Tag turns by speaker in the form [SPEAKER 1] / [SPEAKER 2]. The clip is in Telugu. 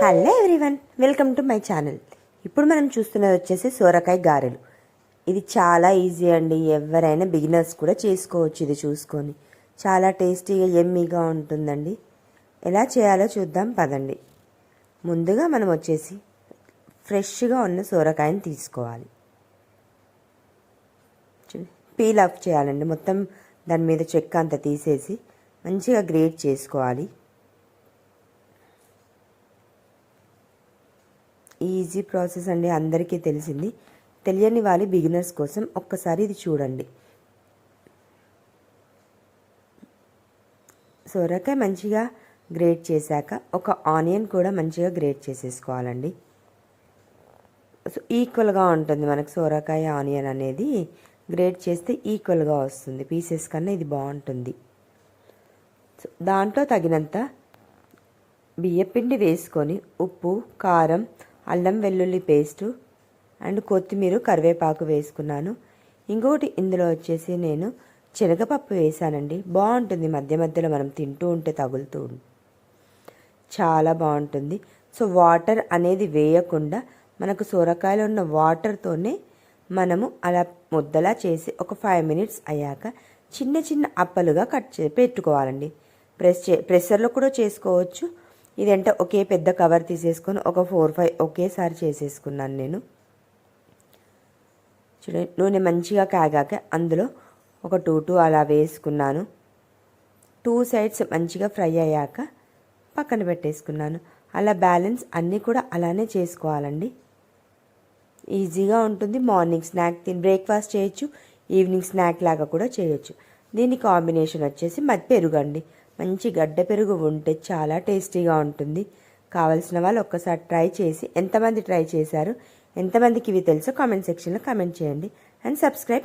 [SPEAKER 1] Hello everyone welcome to my channel. ఇప్పుడు మనం చూస్తున్నది వచ్చేసి సోరకాయ గారెలు. ఇది చాలా ఈజీ అండి ఎవరైనా బిగినర్స్ కూడా చేసుకోవచ్చు ఇది చూసుకొని. చాలా టేస్టీగా ఎమ్మీగా ఉంటుందండి. ఎలా చేయాలో చూద్దాం పదండి. ముందుగా మనం వచ్చేసి ఫ్రెష్గా ఉన్న సోరకాయని తీసుకోవాలి. పీల్ ఆఫ్ చేయాలండి. మొత్తం దాని మీద చెక్క అంత తీసేసి మంచిగా గ్రేట్ చేసుకోవాలి. ఈజీ ప్రాసెస్ అండి అందరికీ తెలిసింది. తెలియని వాళ్ళ బిగినర్స్ కోసం ఒక్కసారి ఇది చూడండి. సొరకాయ మంచిగా గ్రేట్ చేశాక ఒక ఆనియన్ కూడా మంచిగా గ్రేట్ చేసేసుకోవాలండి. సో ఈక్వల్గా ఉంటుంది మనకు సొరకాయ ఆనియన్ అనేది. గ్రేట్ చేస్తే ఈక్వల్గా వస్తుంది. పీసెస్ కన్నా ఇది బాగుంటుంది. సో దాంట్లో తగినంత బియ్యపిండి వేసుకొని ఉప్పు కారం అల్లం వెల్లుల్లి పేస్టు అండ్ కొత్తిమీర కరివేపాకు వేసుకున్నాను. ఇంకొకటి ఇందులో వచ్చేసి నేను శనగపప్పు వేసానండి. బాగుంటుంది. మధ్య మధ్యలో మనం తింటూ ఉంటే తగులుతూ చాలా బాగుంటుంది. సో వాటర్ అనేది వేయకుండా మనకు సొరకాయలో ఉన్న వాటర్తోనే మనము అలా ముద్దలా చేసి ఒక ఫైవ్ మినిట్స్ అయ్యాక చిన్న చిన్న అప్పలుగా కట్ చే పెట్టుకోవాలండి. ప్రెస్ చే ప్రెషర్లో కూడా చేసుకోవచ్చు. ఇదంటే ఒకే పెద్ద కవర్ తీసేసుకొని ఒక ఫోర్ ఫైవ్ ఒకేసారి చేసేసుకున్నాను నేను. చూడండి నూనె మంచిగా కాగాక అందులో ఒక టూ టూ అలా వేసుకున్నాను. టూ సైడ్స్ మంచిగా ఫ్రై అయ్యాక పక్కన పెట్టేసుకున్నాను. అలా బ్యాలెన్స్ అన్నీ కూడా అలానే చేసుకోవాలండి. ఈజీగా ఉంటుంది. మార్నింగ్ స్నాక్ తిని బ్రేక్ఫాస్ట్ చేయొచ్చు. ఈవినింగ్ స్నాక్ లాగా కూడా చేయొచ్చు. దీని కాంబినేషన్ వచ్చేసి మధ్య పెరుగు మంచి గడ్డ పెరుగు ఉంటే చాలా టేస్టీగా ఉంటుంది. కావలసిన వాళ్ళు ఒక్కసారి ట్రై చేసి ఎంతమంది ట్రై చేశారు ఎంతమందికి ఇవి తెలుసో కామెంట్ సెక్షన్లో కామెంట్ చేయండి. And subscribe